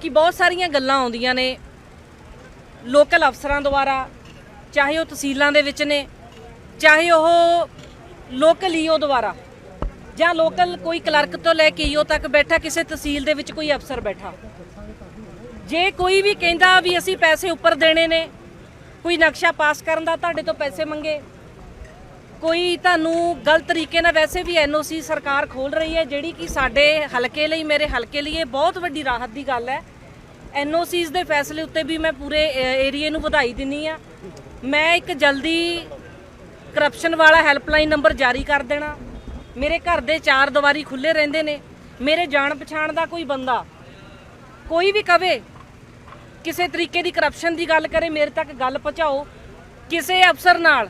ਕਿ ਬਹੁਤ ਸਾਰੀਆਂ ਗੱਲਾਂ ਆਉਂਦੀਆਂ ਨੇ ਲੋਕਲ ਅਫਸਰਾਂ ਦੁਆਰਾ, ਚਾਹੇ ਉਹ ਤਹਿਸੀਲਾਂ ਦੇ ਵਿੱਚ ਨੇ, ਚਾਹੇ ਉਹ ਲੋਕਲ ਈਓ ਦੁਆਰਾ, ਜਾਂ ਲੋਕਲ ਕੋਈ ਕਲਰਕ ਤੋਂ ਲੈ ਕੇ ਈਓ ਤੱਕ ਬੈਠਾ ਕਿਸੇ ਤਹਿਸੀਲ ਦੇ ਵਿੱਚ ਕੋਈ ਅਫਸਰ ਬੈਠਾ। ਜੇ ਕੋਈ ਵੀ ਕਹਿੰਦਾ ਵੀ ਅਸੀਂ ਪੈਸੇ ਉੱਪਰ ਦੇਣੇ ਨੇ, ਕੋਈ ਨਕਸ਼ਾ ਪਾਸ ਕਰਨ ਦਾ, ਤੁਹਾਡੇ ਤੋਂ ਪੈਸੇ ਮੰਗੇ ਕੋਈ ਤੁਹਾਨੂੰ ਗਲਤ ਤਰੀਕੇ ਨਾਲ ਵੈਸੇ ਵੀ ਐਨਓਸੀ ਸਰਕਾਰ ਖੋਲ ਰਹੀ ਹੈ, ਜਿਹੜੀ ਕਿ ਸਾਡੇ ਹਲਕੇ ਲਈ, ਮੇਰੇ ਹਲਕੇ ਲਈ ਇਹ ਬਹੁਤ ਵੱਡੀ ਰਾਹਤ ਦੀ ਗੱਲ ਹੈ। ਐਨਓਸੀਜ਼ ਦੇ ਫੈਸਲੇ ਉੱਤੇ ਵੀ ਮੈਂ ਪੂਰੇ ਏਰੀਏ ਨੂੰ ਵਧਾਈ ਦਿੰਨੀ ਆ। ਮੈਂ ਇੱਕ ਜਲਦੀ ਕਰਪਸ਼ਨ ਵਾਲਾ ਹੈਲਪਲਾਈਨ ਨੰਬਰ ਜਾਰੀ ਕਰ ਦੇਣਾ। ਮੇਰੇ ਘਰ ਦੇ ਚਾਰ ਦੀਵਾਰੀ ਖੁੱਲੇ ਰਹਿੰਦੇ ਨੇ। ਮੇਰੇ ਜਾਣ ਪਛਾਣ ਦਾ ਕੋਈ ਬੰਦਾ ਕੋਈ ਵੀ ਕਵੇ, ਕਿਸੇ ਤਰੀਕੇ ਦੀ ਕਰਪਸ਼ਨ ਦੀ ਗੱਲ ਕਰੇ, ਮੇਰੇ ਤੱਕ ਗੱਲ ਪਹੁੰਚਾਓ, ਕਿਸੇ ਅਫਸਰ ਨਾਲ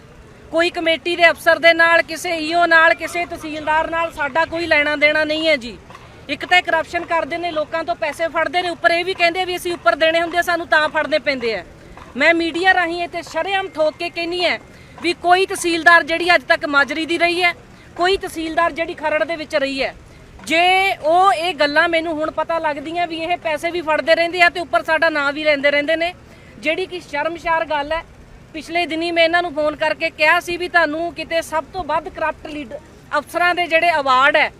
ਕੋਈ ਕਮੇਟੀ ਦੇ ਅਫਸਰ ਦੇ ਨਾਲ, ਕਿਸੇ ਈਓ ਨਾਲ, ਕਿਸੇ ਤਹਿਸੀਲਦਾਰ ਨਾਲ ਸਾਡਾ ਕੋਈ ਲੈਣਾ ਦੇਣਾ ਨਹੀਂ ਹੈ ਜੀ। ਇੱਕ ਤਾਂ ਕਰਪਸ਼ਨ ਕਰਦੇ ਨੇ, ਲੋਕਾਂ ਤੋਂ ਪੈਸੇ ਫੜਦੇ ਨੇ, ਉੱਪਰ ਇਹ ਵੀ ਕਹਿੰਦੇ ਵੀ ਅਸੀਂ ਉੱਪਰ ਦੇਣੇ ਹੁੰਦੇ ਸਾਨੂੰ ਤਾਂ ਫੜਨੇ ਪੈਂਦੇ ਆ। ਮੈਂ ਮੀਡੀਆ ਰਾਹੀਂ ਇੱਥੇ ਸ਼ਰੇਆਮ ਠੋਕ ਕੇ ਕਹਿੰਨੀ ਹੈ ਵੀ ਕੋਈ ਤਹਿਸੀਲਦਾਰ ਜਿਹੜੀ ਅੱਜ ਤੱਕ ਮਾਜਰੀ ਦੀ ਰਹੀ ਹੈ, ਕੋਈ ਤਹਿਸੀਲਦਾਰ ਜਿਹੜੀ ਖਰੜ ਦੇ ਵਿੱਚ ਰਹੀ ਹੈ, ਜੇ ਉਹ ਇਹ ਗੱਲਾਂ ਮੈਨੂੰ ਹੁਣ ਪਤਾ ਲੱਗਦੀਆਂ ਵੀ ਇਹ ਪੈਸੇ ਵੀ ਫੜਦੇ ਰਹਿੰਦੇ ਆ ਤੇ ਉੱਪਰ ਸਾਡਾ ਨਾਂ ਵੀ ਲੈਂਦੇ ਰਹਿੰਦੇ ਨੇ, ਜਿਹੜੀ ਕਿ ਸ਼ਰਮਸ਼ਾਰ ਗੱਲ ਹੈ ਪਿਛਲੇ ਦਿਨੀ ਮੈਂ ਇਹਨਾਂ ਨੂੰ ਫੋਨ ਕਰਕੇ ਕਿਹਾ ਸੀ ਵੀ ਤੁਹਾਨੂੰ ਕਿਤੇ ਸਭ ਤੋਂ ਵੱਧ ਕਰਪਟ ਲੀਡ ਅਫਸਰਾਂ ਦੇ ਜਿਹੜੇ ਅਵਾਰਡ ਹੈ,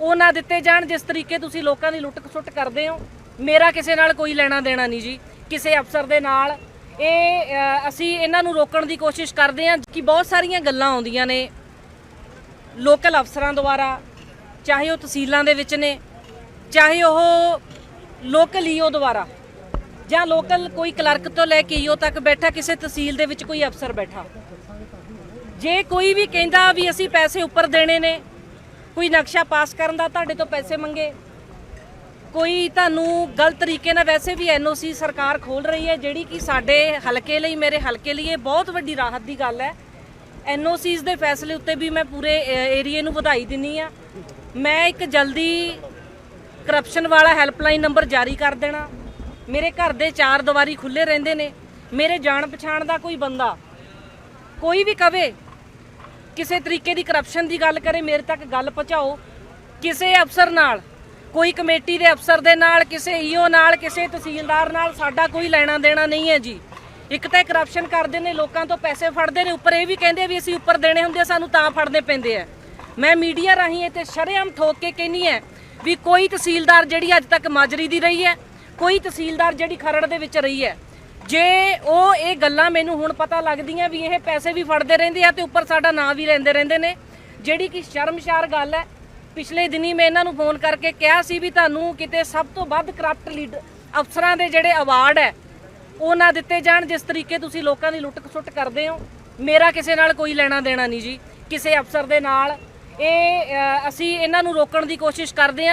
ਉਹ ਨਾ ਦਿੱਤੇ ਜਾਣ, ਜਿਸ ਤਰੀਕੇ ਤੁਸੀਂ ਲੋਕਾਂ ਦੀ ਲੁੱਟ ਖਸੁੱਟ ਕਰਦੇ ਹੋ। ਮੇਰਾ ਕਿਸੇ ਨਾਲ ਕੋਈ ਲੈਣਾ ਦੇਣਾ ਨਹੀਂ ਜੀ। ਕਿਸੇ ਅਫਸਰ ਦੇ ਨਾਲ। ਇਹ ਅਸੀਂ ਇਹਨਾਂ ਨੂੰ ਰੋਕਣ ਦੀ ਕੋਸ਼ਿਸ਼ ਕਰਦੇ ਹਾਂ ਕਿ ਬਹੁਤ ਸਾਰੀਆਂ ਗੱਲਾਂ ਆਉਂਦੀਆਂ ਨੇ। ਲੋਕਲ ਅਫਸਰਾਂ ਦੁਆਰਾ, ਚਾਹੇ ਉਹ ਤਹਿਸੀਲਾਂ ਦੇ ਵਿੱਚ ਨੇ, ਚਾਹੇ ਉਹ ਲੋਕਲ ਈਓ ਦੁਆਰਾ। ਜਾਂ ਲੋਕਲ ਕੋਈ ਕਲਰਕ ਤੋਂ ਲੈ ਕੇ ਈਓ ਤੱਕ ਬੈਠਾ ਕਿਸੇ ਤਹਿਸੀਲ ਦੇ ਵਿੱਚ ਕੋਈ ਅਫਸਰ ਬੈਠਾ। ਜੇ ਕੋਈ ਵੀ ਕਹਿੰਦਾ ਵੀ ਅਸੀਂ ਪੈਸੇ ਉੱਪਰ ਦੇਣੇ ਨੇ, ਕੋਈ ਨਕਸ਼ਾ ਪਾਸ ਕਰਨ ਦਾ ਤੁਹਾਡੇ ਤੋਂ ਪੈਸੇ ਮੰਗੇ, ਕੋਈ ਤੁਹਾਨੂੰ ਗਲਤ ਤਰੀਕੇ ਨਾਲ ਵੈਸੇ ਵੀ ਐਨਓਸੀ ਸਰਕਾਰ ਖੋਲ ਰਹੀ ਹੈ, ਜਿਹੜੀ ਕਿ ਸਾਡੇ ਹਲਕੇ ਲਈ, ਮੇਰੇ ਹਲਕੇ ਲਈ ਇਹ ਬਹੁਤ ਵੱਡੀ ਰਾਹਤ ਦੀ ਗੱਲ ਹੈ। ਐਨਓਸੀਜ਼ ਦੇ ਫੈਸਲੇ ਉੱਤੇ ਵੀ ਮੈਂ ਪੂਰੇ ਏਰੀਏ ਨੂੰ ਵਧਾਈ ਦਿੰਨੀ ਆ ਮੈਂ ਇੱਕ ਜਲਦੀ ਕਰਪਸ਼ਨ ਵਾਲਾ ਹੈਲਪਲਾਈਨ ਨੰਬਰ ਜਾਰੀ ਕਰ ਦੇਣਾ। ਮੇਰੇ ਘਰ ਦੇ ਚਾਰ ਦੀਵਾਰੀ ਖੁੱਲੇ ਰਹਿੰਦੇ ਨੇ, ਮੇਰੇ ਜਾਣ ਪਛਾਣ ਦਾ ਕੋਈ ਬੰਦਾ ਕੋਈ ਵੀ ਕਵੇ, ਕਿਸੇ ਤਰੀਕੇ ਦੀ ਕਰਪਸ਼ਨ ਦੀ ਗੱਲ ਕਰੇ, ਮੇਰੇ ਤੱਕ ਗੱਲ ਪਹੁੰਚਾਓ, ਕਿਸੇ ਅਫਸਰ ਨਾਲ, ਕੋਈ ਕਮੇਟੀ ਦੇ ਅਫਸਰ ਦੇ ਨਾਲ, ਕਿਸੇ ਈਓ ਨਾਲ, ਕਿਸੇ ਤਹਿਸੀਲਦਾਰ ਨਾਲ ਸਾਡਾ ਕੋਈ ਲੈਣਾ ਦੇਣਾ ਨਹੀਂ ਹੈ ਜੀ। ਇੱਕ ਤਾਂ ਕਰਪਸ਼ਨ ਕਰਦੇ ਨੇ, ਲੋਕਾਂ ਤੋਂ ਪੈਸੇ ਫੜਦੇ ਨੇ, ਉੱਪਰ ਇਹ ਵੀ ਕਹਿੰਦੇ ਵੀ ਅਸੀਂ ਉੱਪਰ ਦੇਣੇ ਹੁੰਦੇ ਸਾਨੂੰ ਤਾਂ ਫੜਨੇ ਪੈਂਦੇ ਆ। ਮੈਂ ਮੀਡੀਆ ਰਾਹੀਂ ਇਹ ਤੇ ਸ਼ਰੇਆਮ ਠੋਕ ਕੇ ਕਹਿੰਨੀ ਹੈ ਵੀ ਕੋਈ ਤਹਿਸੀਲਦਾਰ ਜਿਹੜੀ ਅੱਜ ਤੱਕ ਮਾਜਰੀ ਦੀ ਰਹੀ ਹੈ ਕੋਈ ਤਹਿਸੀਲਦਾਰ ਜਿਹੜੀ ਖਰੜ ਦੇ ਵਿੱਚ ਰਹੀ ਹੈ, ਜੇ ਉਹ ਇਹ ਗੱਲਾਂ ਮੈਨੂੰ ਹੁਣ ਪਤਾ ਲੱਗਦੀਆਂ ਵੀ ਇਹ ਪੈਸੇ ਵੀ ਫੜਦੇ ਰਹਿੰਦੇ ਆ ਤੇ ਉੱਪਰ ਸਾਡਾ ਨਾਂ ਵੀ ਲੈਂਦੇ ਰਹਿੰਦੇ ਨੇ, ਜਿਹੜੀ ਕਿ ਸ਼ਰਮਸ਼ਾਰ ਗੱਲ ਹੈ, ਪਿਛਲੇ ਦਿਨੀ ਮੈਂ ਇਹਨਾਂ ਨੂੰ ਫੋਨ ਕਰਕੇ ਕਿਹਾ ਸੀ ਵੀ ਤੁਹਾਨੂੰ ਕਿਤੇ ਸਭ ਤੋਂ ਵੱਧ ਕਰਪਟ ਲੀਡ ਅਫਸਰਾਂ ਦੇ ਜਿਹੜੇ ਅਵਾਰਡ ਹੈ, ਉਹ ਨਾ ਦਿੱਤੇ ਜਾਣ, ਜਿਸ ਤਰੀਕੇ ਤੁਸੀਂ ਲੋਕਾਂ ਦੀ ਲੁੱਟ ਖਸੁੱਟ ਕਰਦੇ ਹੋ, ਮੇਰਾ ਕਿਸੇ ਨਾਲ ਕੋਈ ਲੈਣਾ ਦੇਣਾ ਨਹੀਂ ਜੀ, ਕਿਸੇ ਅਫਸਰ ਦੇ ਨਾਲ। ਇਹ ਅਸੀਂ ਇਹਨਾਂ ਨੂੰ ਰੋਕਣ ਦੀ ਕੋਸ਼ਿਸ਼ ਕਰਦੇ ਹਾਂ।